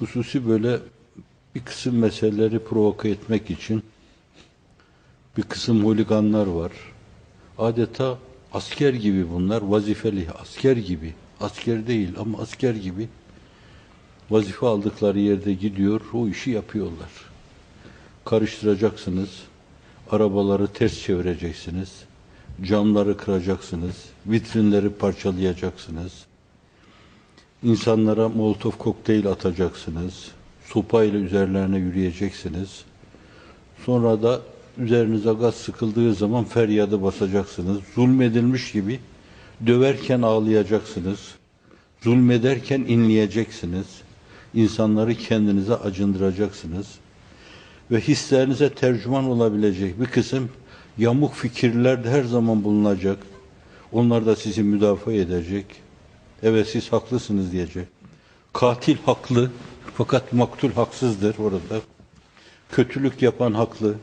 hususi böyle bir kısım meseleleri provoke etmek için bir kısım holiganlar var. Adeta asker gibi bunlar, vazifeli asker gibi. Asker değil ama asker gibi vazife aldıkları yerde gidiyor, o işi yapıyorlar. Karıştıracaksınız, arabaları ters çevireceksiniz, camları kıracaksınız, vitrinleri parçalayacaksınız, insanlara molotof kokteyl atacaksınız, sopayla üzerlerine yürüyeceksiniz. Sonra da üzerinize gaz sıkıldığı zaman feryadı basacaksınız. Zulmedilmiş gibi döverken ağlayacaksınız. Zulmederken inleyeceksiniz. İnsanları kendinize acındıracaksınız. Ve hislerinize tercüman olabilecek bir kısım yamuk fikirler de her zaman bulunacak. Onlar da sizi müdafaa edecek. Evet siz haklısınız diyecek. Katil haklı fakat maktul haksızdır orada. Kötülük yapan haklı.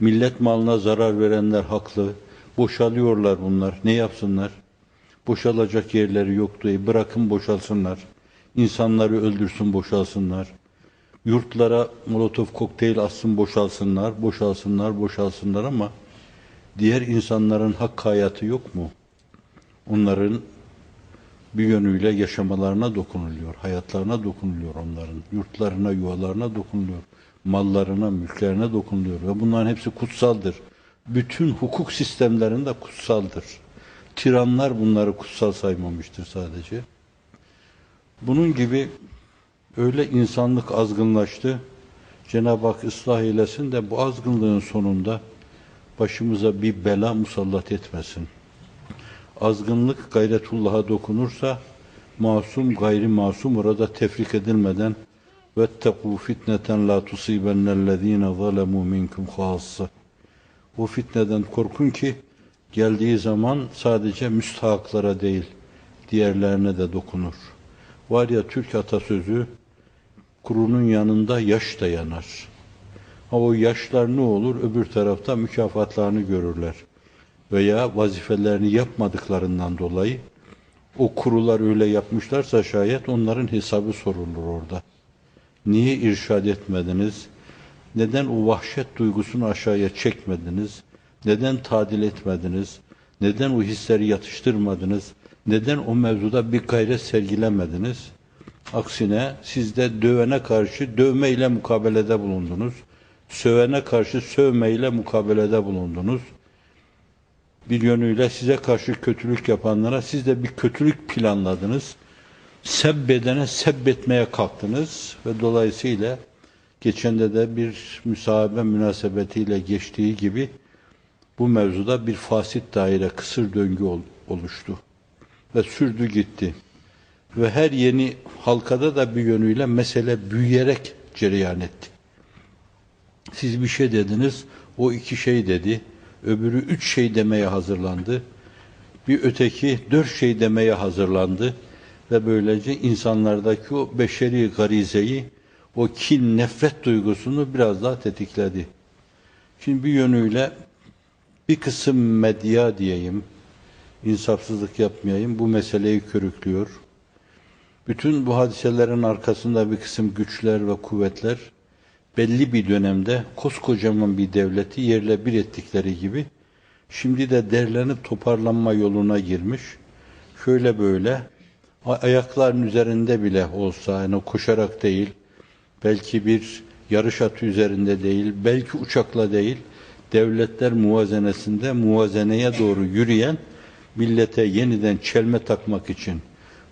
Millet malına zarar verenler haklı. Boşalıyorlar bunlar. Ne yapsınlar? Boşalacak yerleri yok diye bırakın boşalsınlar. İnsanları öldürsün boşalsınlar. Yurtlara molotof kokteyl atsın boşalsınlar, boşalsınlar, boşalsınlar ama diğer insanların hak hayatı yok mu? Onların bir yönüyle yaşamalarına dokunuluyor, hayatlarına dokunuluyor onların, yurtlarına, yuvalarına dokunuluyor, mallarına, mülklerine dokunuluyor ve bunların hepsi kutsaldır. Bütün hukuk sistemlerinde kutsaldır. Tiranlar bunları kutsal saymamıştır sadece. Bunun gibi öyle insanlık azgınlaştı. Cenab-ı Hak ıslah eylesin de bu azgınlığın sonunda başımıza bir bela musallat etmesin azgınlık gayretullah'a dokunursa masum gayri masum orada tefrik edilmeden ve vettekû fitneten la tusibennellezîne zalemû minkum khâssâ. Bu fitneden korkun ki geldiği zaman sadece müstahaklara değil diğerlerine de dokunur. Var ya Türk atasözü kurunun yanında yaş da yanar. Ha o yaşlar ne olur? Öbür tarafta mükafatlarını görürler. Veya vazifelerini yapmadıklarından dolayı o kurular öyle yapmışlarsa şayet onların hesabı sorulur orada. Niye irşad etmediniz? Neden o vahşet duygusunu aşağıya çekmediniz? Neden tadil etmediniz? Neden o hisleri yatıştırmadınız? Neden o mevzuda bir gayret sergilemediniz? Aksine siz de dövene karşı dövmeyle mukabelede bulundunuz. Sövene karşı sövmeyle mukabelede bulundunuz. Bir yönüyle size karşı kötülük yapanlara siz de bir kötülük planladınız. Sebbedene sebbetmeye kalktınız ve dolayısıyla geçende de bir müsahabe münasebetiyle geçtiği gibi bu mevzuda bir fasit daire, kısır döngü oluştu ve sürdü gitti. Ve her yeni halkada da bir yönüyle mesele büyüyerek cereyan etti. Siz bir şey dediniz, o iki şey dedi, öbürü üç şey demeye hazırlandı. Bir öteki dört şey demeye hazırlandı ve böylece insanlardaki o beşeri garizeyi, o kin, nefret duygusunu biraz daha tetikledi. Şimdi bir yönüyle bir kısım medya diyeyim, insafsızlık yapmayayım, bu meseleyi körüklüyor. Bütün bu hadiselerin arkasında bir kısım güçler ve kuvvetler belli bir dönemde koskocaman bir devleti yerle bir ettikleri gibi şimdi de derlenip toparlanma yoluna girmiş. Şöyle böyle ayakların üzerinde bile olsa yani koşarak değil, belki bir yarış atı üzerinde değil, belki uçakla değil, devletler muvazenesinde muvazeneye doğru yürüyen millete yeniden çelme takmak için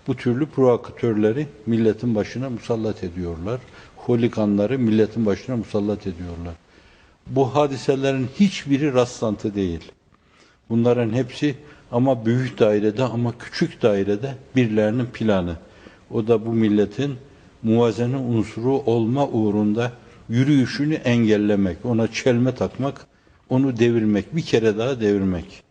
bu türlü provokatörleri milletin başına musallat ediyorlar. Holiganları milletin başına musallat ediyorlar. Bu hadiselerin hiçbiri rastlantı değil. Bunların hepsi ama büyük dairede ama küçük dairede birilerinin planı. O da bu milletin muvazene unsuru olma uğrunda yürüyüşünü engellemek, ona çelme takmak, onu devirmek, bir kere daha devirmek.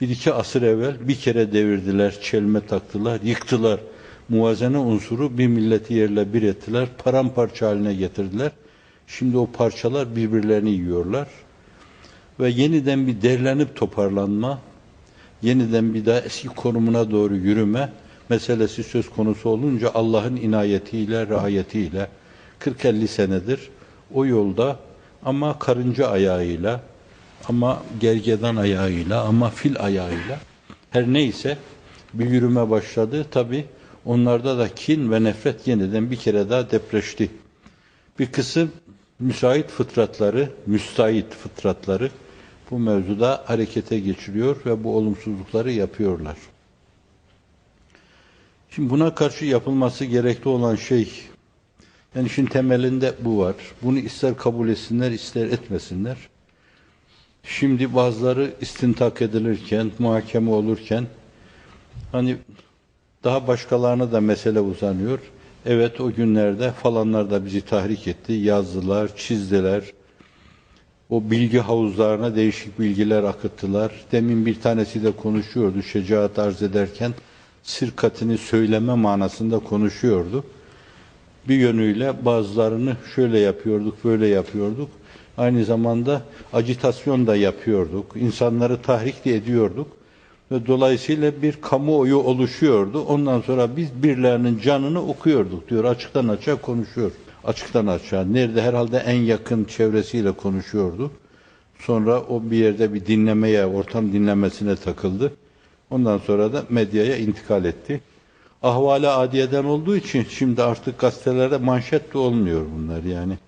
Bir iki asır evvel bir kere devirdiler, çelme taktılar, yıktılar. Muvazene unsuru bir milleti yerle bir ettiler, paramparça haline getirdiler. Şimdi o parçalar birbirlerini yiyorlar. Ve yeniden bir derlenip toparlanma, yeniden bir daha eski konumuna doğru yürüme meselesi söz konusu olunca Allah'ın inayetiyle, rahayetiyle, 40-50 senedir o yolda ama karınca ayağıyla, ama gergedan ayağıyla, ama fil ayağıyla her neyse bir yürüme başladı. Tabi onlarda da kin ve nefret yeniden bir kere daha depreşti. Bir kısım müsait fıtratları, müstahit fıtratları bu mevzuda harekete geçiriyor ve bu olumsuzlukları yapıyorlar. Şimdi buna karşı yapılması gerekli olan şey, yani işin temelinde bu var. Bunu ister kabul etsinler, ister etmesinler. Şimdi bazıları istintak edilirken, muhakeme olurken, hani daha başkalarına da mesele uzanıyor. Evet o günlerde falanlar da bizi tahrik etti, yazdılar, çizdiler. O bilgi havuzlarına değişik bilgiler akıttılar. Demin bir tanesi de konuşuyordu, şecaat arz ederken, sirkatini söyleme manasında konuşuyordu. Bir yönüyle bazılarını şöyle yapıyorduk, böyle yapıyorduk. Aynı zamanda acitasyon da yapıyorduk. İnsanları tahrik de ediyorduk. Ve dolayısıyla bir kamuoyu oluşuyordu. Ondan sonra biz birilerinin canını okuyorduk diyor. Açıktan açığa konuşuyor. Açıktan açığa. Nerede herhalde en yakın çevresiyle konuşuyordu. Sonra o bir yerde bir dinlemeye, ortam dinlemesine takıldı. Ondan sonra da medyaya intikal etti. Ahvali adiyeden olduğu için şimdi artık gazetelerde manşet de olmuyor bunlar yani.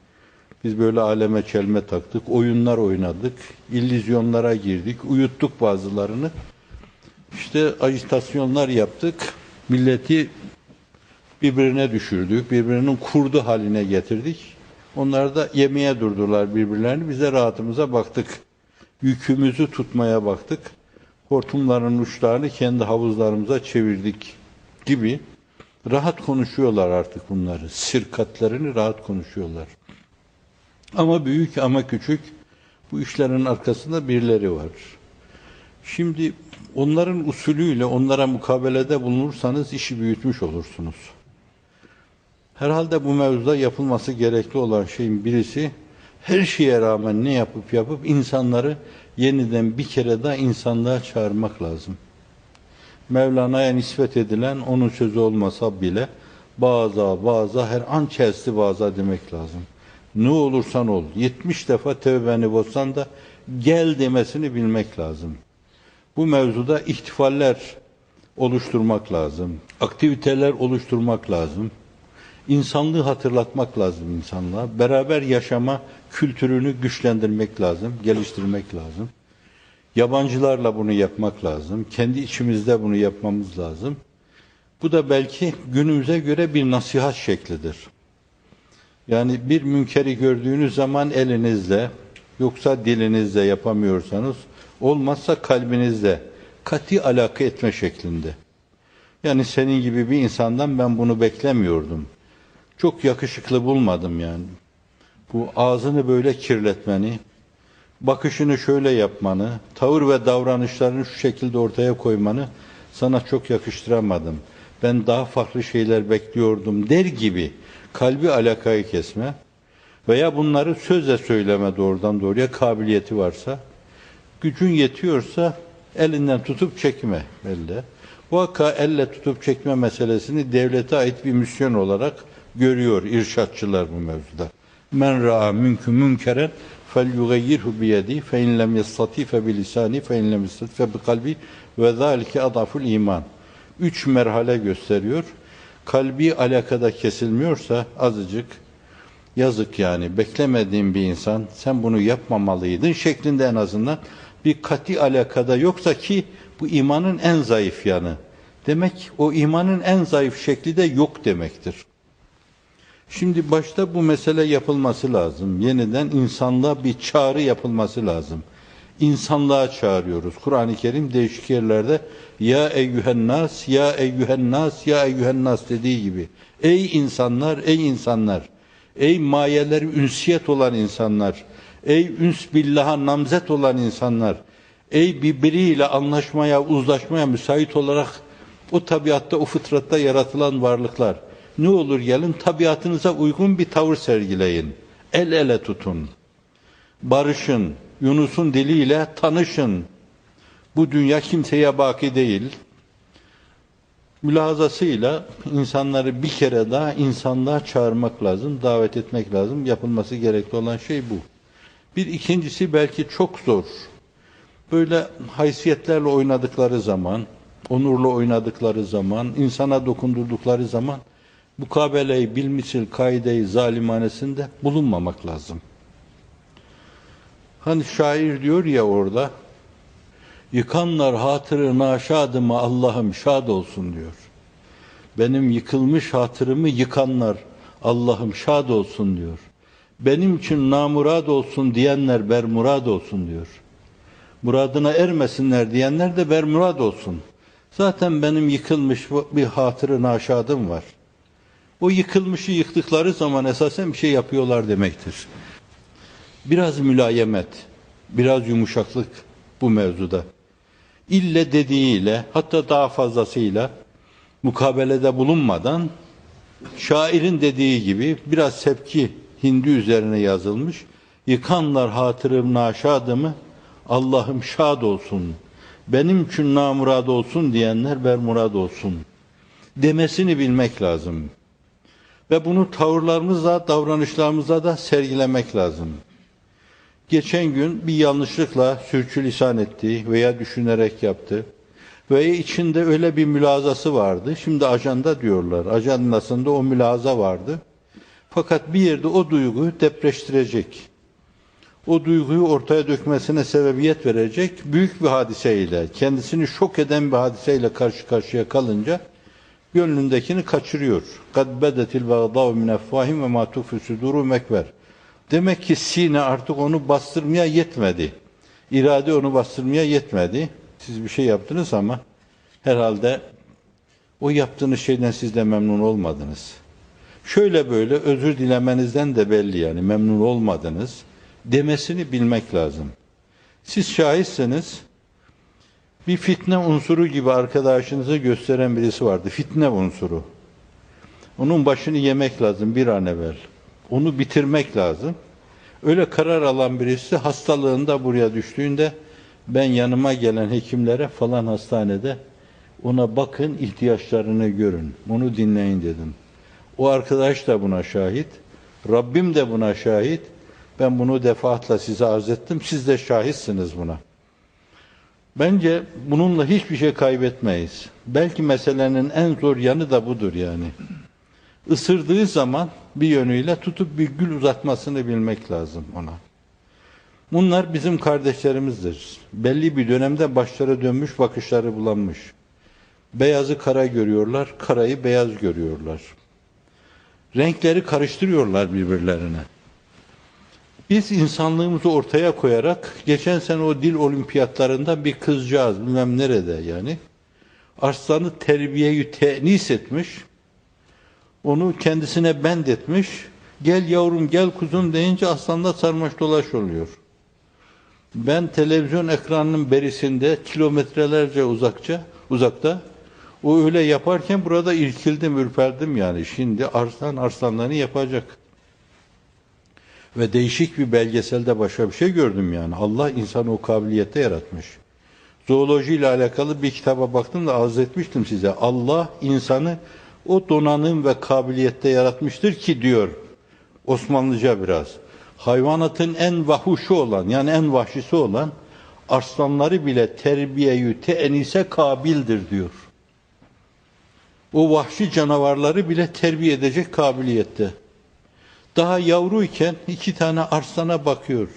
Biz böyle aleme çelme taktık, oyunlar oynadık, illüzyonlara girdik, uyuttuk bazılarını. İşte ajitasyonlar yaptık, milleti birbirine düşürdük, birbirinin kurdu haline getirdik. Onlar da yemeğe durdular birbirlerini, bize rahatımıza baktık. Yükümüzü tutmaya baktık. Hortumların uçlarını kendi havuzlarımıza çevirdik gibi rahat konuşuyorlar artık bunları. Sirkatlerini rahat konuşuyorlar. Ama büyük ama küçük bu işlerin arkasında birileri var. Şimdi onların usulüyle onlara mukabelede bulunursanız işi büyütmüş olursunuz. Herhalde bu mevzuda yapılması gerekli olan şeyin birisi her şeye rağmen ne yapıp yapıp insanları yeniden bir kere daha insanlığa çağırmak lazım. Mevlana'ya nispet edilen onun sözü olmasa bile baza baza her an çelsi baza demek lazım. Ne olursan ol. 70 defa tevbeni bozsan da gel demesini bilmek lazım. Bu mevzuda ihtifaller oluşturmak lazım. Aktiviteler oluşturmak lazım. İnsanlığı hatırlatmak lazım insanlığa. Beraber yaşama kültürünü güçlendirmek lazım, geliştirmek lazım. Yabancılarla bunu yapmak lazım. Kendi içimizde bunu yapmamız lazım. Bu da belki günümüze göre bir nasihat şeklidir. Yani bir münkeri gördüğünüz zaman elinizle, yoksa dilinizle yapamıyorsanız, olmazsa kalbinizle kati alaka etme şeklinde. Yani senin gibi bir insandan ben bunu beklemiyordum. Çok yakışıklı bulmadım yani. Bu ağzını böyle kirletmeni, bakışını şöyle yapmanı, tavır ve davranışlarını şu şekilde ortaya koymanı sana çok yakıştıramadım. Ben daha farklı şeyler bekliyordum der gibi kalbi alakayı kesme veya bunları sözle söyleme doğrudan doğruya kabiliyeti varsa, gücün yetiyorsa elinden tutup çekme elde. Bu hakka elle tutup çekme meselesini devlete ait bir misyon olarak görüyor irşatçılar bu mevzuda. Men ra'a mümkün münkeren fel yugayyirhu biyedi fe in lem yastati fe bilisani fe in lem yastati fe bi kalbi ve zalike adaful iman. Üç merhale gösteriyor. Kalbi alakada kesilmiyorsa azıcık yazık yani beklemediğin bir insan sen bunu yapmamalıydın şeklinde en azından bir kati alakada yoksa ki bu imanın en zayıf yanı. Demek o imanın en zayıf şekli de yok demektir. Şimdi başta bu mesele yapılması lazım. Yeniden insanlığa bir çağrı yapılması lazım. İnsanlığa çağırıyoruz. Kur'an-ı Kerim değişik yerlerde ya eyyühen nas, ya eyyühen nas, ya eyyühen nas dediği gibi. Ey insanlar, ey insanlar. Ey mayeleri ünsiyet olan insanlar. Ey üns billaha namzet olan insanlar. Ey birbiriyle anlaşmaya, uzlaşmaya müsait olarak o tabiatta, o fıtratta yaratılan varlıklar. Ne olur gelin tabiatınıza uygun bir tavır sergileyin. El ele tutun. Barışın. Yunus'un diliyle tanışın. Bu dünya kimseye baki değil. mülahazasıyla insanları bir kere daha insanlığa çağırmak lazım, davet etmek lazım. Yapılması gerekli olan şey bu. Bir ikincisi belki çok zor. Böyle haysiyetlerle oynadıkları zaman, onurla oynadıkları zaman, insana dokundurdukları zaman mukabeleyi bilmisil kaideyi zalimanesinde bulunmamak lazım. Hani şair diyor ya orada, yıkanlar hatırı naşadıma Allah'ım şad olsun diyor. Benim yıkılmış hatırımı yıkanlar Allah'ım şad olsun diyor. Benim için namurad olsun diyenler bermurad olsun diyor. Muradına ermesinler diyenler de bermurad olsun. Zaten benim yıkılmış bir hatırı naşadım var. O yıkılmışı yıktıkları zaman esasen bir şey yapıyorlar demektir. Biraz mülayemet, biraz yumuşaklık bu mevzuda. İlle dediğiyle, hatta daha fazlasıyla mukabelede bulunmadan şairin dediği gibi biraz sevki hindi üzerine yazılmış. Yıkanlar hatırım naşadımı Allah'ım şad olsun. Benim için namurad olsun diyenler bermurad olsun. Demesini bilmek lazım. Ve bunu tavırlarımızla, davranışlarımızla da sergilemek lazım. Geçen gün bir yanlışlıkla sürçülisan etti veya düşünerek yaptı. Veya içinde öyle bir mülazası vardı. Şimdi ajanda diyorlar. Ajandasında o mülaza vardı. Fakat bir yerde o duyguyu depreştirecek. O duyguyu ortaya dökmesine sebebiyet verecek büyük bir hadiseyle, kendisini şok eden bir hadiseyle karşı karşıya kalınca gönlündekini kaçırıyor. Bedetil bagdav min efvahim ve ma tufi suduru mekver. Demek ki sine artık onu bastırmaya yetmedi. İrade onu bastırmaya yetmedi. Siz bir şey yaptınız ama herhalde o yaptığınız şeyden siz de memnun olmadınız. Şöyle böyle özür dilemenizden de belli yani memnun olmadınız demesini bilmek lazım. Siz şahitseniz bir fitne unsuru gibi arkadaşınızı gösteren birisi vardı. Fitne unsuru. Onun başını yemek lazım bir an evvel. Onu bitirmek lazım. Öyle karar alan birisi hastalığında buraya düştüğünde ben yanıma gelen hekimlere falan hastanede ona bakın ihtiyaçlarını görün. Onu dinleyin dedim. O arkadaş da buna şahit. Rabbim de buna şahit. Ben bunu defaatla size arz ettim. Siz de şahitsiniz buna. Bence bununla hiçbir şey kaybetmeyiz. Belki meselenin en zor yanı da budur yani. Isırdığı zaman bir yönüyle tutup bir gül uzatmasını bilmek lazım ona. Bunlar bizim kardeşlerimizdir. Belli bir dönemde başları dönmüş, bakışları bulanmış. Beyazı kara görüyorlar, karayı beyaz görüyorlar. Renkleri karıştırıyorlar birbirlerine. Biz insanlığımızı ortaya koyarak geçen sene o dil olimpiyatlarında bir kızcağız bilmem nerede yani arslanı terbiyeyi tenis etmiş onu kendisine bend etmiş gel yavrum gel kuzum deyince aslanda sarmaş dolaş oluyor. Ben televizyon ekranının berisinde kilometrelerce uzakça uzakta o öyle yaparken burada irkildim, ürperdim yani. Şimdi arslan arslanlarını yapacak. Ve değişik bir belgeselde başka bir şey gördüm yani. Allah insanı o kabiliyette yaratmış. Zooloji ile alakalı bir kitaba baktım da arz etmiştim size. Allah insanı o donanım ve kabiliyette yaratmıştır ki diyor Osmanlıca biraz. Hayvanatın en vahuşu olan yani en vahşisi olan arslanları bile terbiyeyi teenise kabildir diyor. O vahşi canavarları bile terbiye edecek kabiliyette. Daha yavruyken iki tane arslana bakıyor.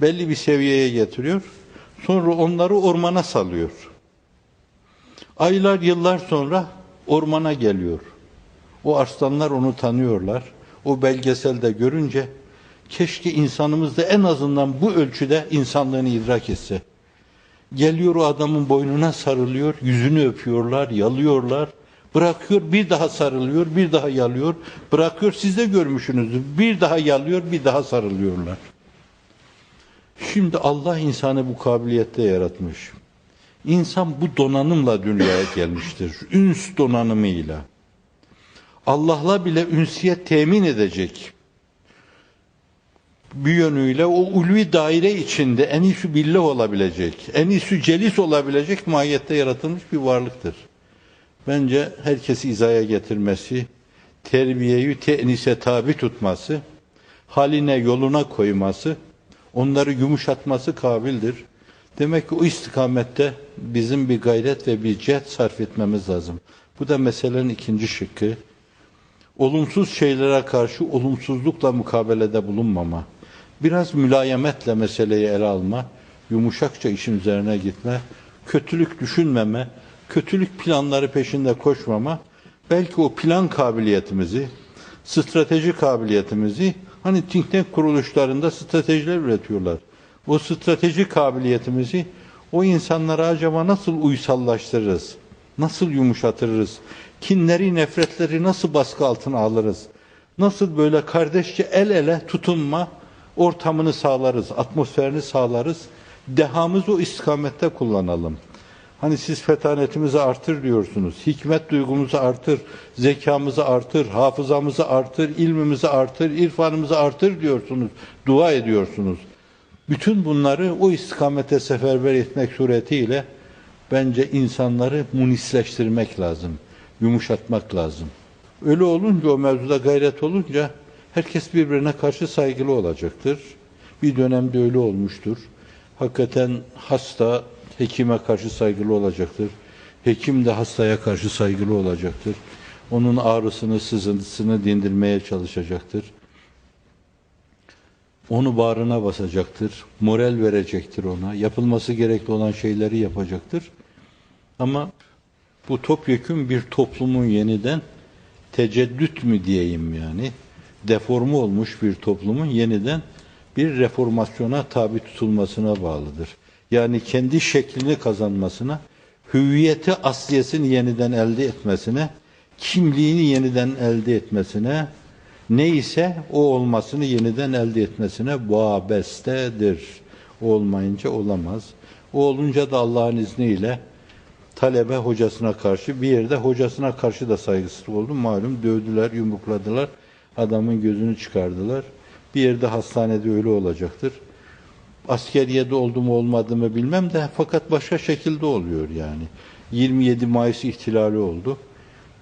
Belli bir seviyeye getiriyor. Sonra onları ormana salıyor. Aylar yıllar sonra ormana geliyor. O arslanlar onu tanıyorlar. O belgeselde görünce keşke insanımız da en azından bu ölçüde insanlığını idrak etse. Geliyor o adamın boynuna sarılıyor, yüzünü öpüyorlar, yalıyorlar. Bırakıyor, bir daha sarılıyor, bir daha yalıyor. Bırakıyor, siz de görmüşsünüzdür. Bir daha yalıyor, bir daha sarılıyorlar. Şimdi Allah insanı bu kabiliyette yaratmış. İnsan bu donanımla dünyaya gelmiştir. Üns donanımıyla. Allah'la bile ünsiyet temin edecek. Bir yönüyle o ulvi daire içinde en iyisi billah olabilecek, en iyisi celis olabilecek mahiyette yaratılmış bir varlıktır. Bence herkesi izaya getirmesi, terbiyeyi tenise tabi tutması, haline yoluna koyması, onları yumuşatması kabildir. Demek ki o istikamette bizim bir gayret ve bir cehd sarf etmemiz lazım. Bu da meselenin ikinci şıkkı. Olumsuz şeylere karşı olumsuzlukla mukabelede bulunmama. Biraz mülayemetle meseleyi ele alma, yumuşakça işin üzerine gitme, kötülük düşünmeme, kötülük planları peşinde koşmama, belki o plan kabiliyetimizi, strateji kabiliyetimizi, hani think tank kuruluşlarında stratejiler üretiyorlar. O strateji kabiliyetimizi o insanlara acaba nasıl uysallaştırırız? Nasıl yumuşatırız? Kinleri, nefretleri nasıl baskı altına alırız? Nasıl böyle kardeşçe el ele tutunma ortamını sağlarız, atmosferini sağlarız. Dehamızı o istikamette kullanalım. Hani siz fetanetimizi artır diyorsunuz. Hikmet duygumuzu artır, zekamızı artır, hafızamızı artır, ilmimizi artır, irfanımızı artır diyorsunuz. Dua ediyorsunuz. Bütün bunları o istikamete seferber etmek suretiyle bence insanları munisleştirmek lazım. Yumuşatmak lazım. Öyle olunca o mevzuda gayret olunca herkes birbirine karşı saygılı olacaktır. Bir dönemde öyle olmuştur. Hakikaten hasta hekime karşı saygılı olacaktır. Hekim de hastaya karşı saygılı olacaktır. Onun ağrısını, sızıntısını dindirmeye çalışacaktır. Onu bağrına basacaktır. Moral verecektir ona. Yapılması gerekli olan şeyleri yapacaktır. Ama bu topyekun bir toplumun yeniden teceddüt mü diyeyim yani deformu olmuş bir toplumun yeniden bir reformasyona tabi tutulmasına bağlıdır. Yani kendi şeklini kazanmasına, hüviyeti asliyesini yeniden elde etmesine, kimliğini yeniden elde etmesine, neyse o olmasını yeniden elde etmesine vabestedir. O olmayınca olamaz. O olunca da Allah'ın izniyle talebe hocasına karşı bir yerde hocasına karşı da saygısızlık oldu. Malum dövdüler, yumrukladılar. Adamın gözünü çıkardılar. Bir yerde hastanede öyle olacaktır. Askeriyede oldu mu olmadı mı bilmem de fakat başka şekilde oluyor yani. 27 Mayıs ihtilali oldu.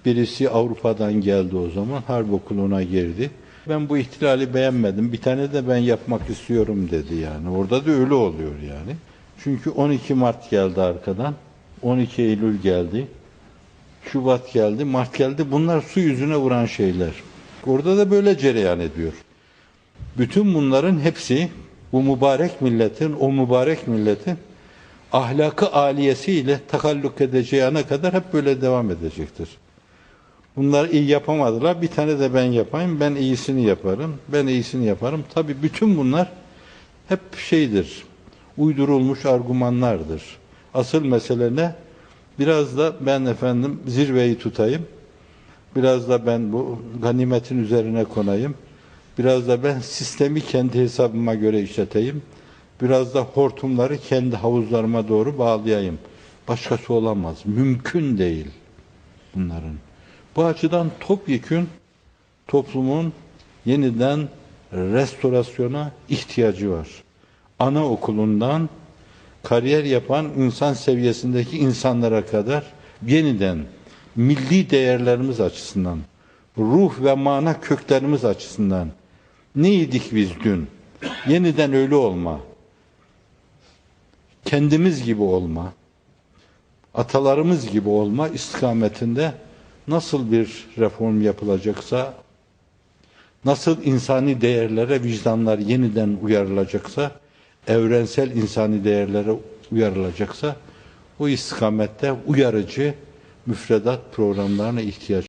Birisi Avrupa'dan geldi o zaman. Harp okuluna girdi. Ben bu ihtilali beğenmedim. Bir tane de ben yapmak istiyorum dedi yani. Orada da öyle oluyor yani. Çünkü 12 Mart geldi arkadan. 12 Eylül geldi. Şubat geldi, Mart geldi. Bunlar su yüzüne vuran şeyler. Orada da böyle cereyan ediyor. Bütün bunların hepsi bu mübarek milletin, o mübarek milletin ahlakı aliyesiyle takalluk edeceğine kadar hep böyle devam edecektir. Bunlar iyi yapamadılar. Bir tane de ben yapayım. Ben iyisini yaparım. Ben iyisini yaparım. Tabi bütün bunlar hep şeydir. Uydurulmuş argümanlardır. Asıl mesele ne? Biraz da ben efendim zirveyi tutayım. Biraz da ben bu ganimetin üzerine konayım. Biraz da ben sistemi kendi hesabıma göre işleteyim. Biraz da hortumları kendi havuzlarıma doğru bağlayayım. Başkası olamaz. Mümkün değil bunların. Bu açıdan topyekün toplumun yeniden restorasyona ihtiyacı var. Anaokulundan kariyer yapan insan seviyesindeki insanlara kadar yeniden milli değerlerimiz açısından, ruh ve mana köklerimiz açısından neydik biz dün? Yeniden öyle olma. Kendimiz gibi olma. Atalarımız gibi olma istikametinde nasıl bir reform yapılacaksa, nasıl insani değerlere vicdanlar yeniden uyarılacaksa, evrensel insani değerlere uyarılacaksa, o istikamette uyarıcı müfredat programlarına ihtiyaç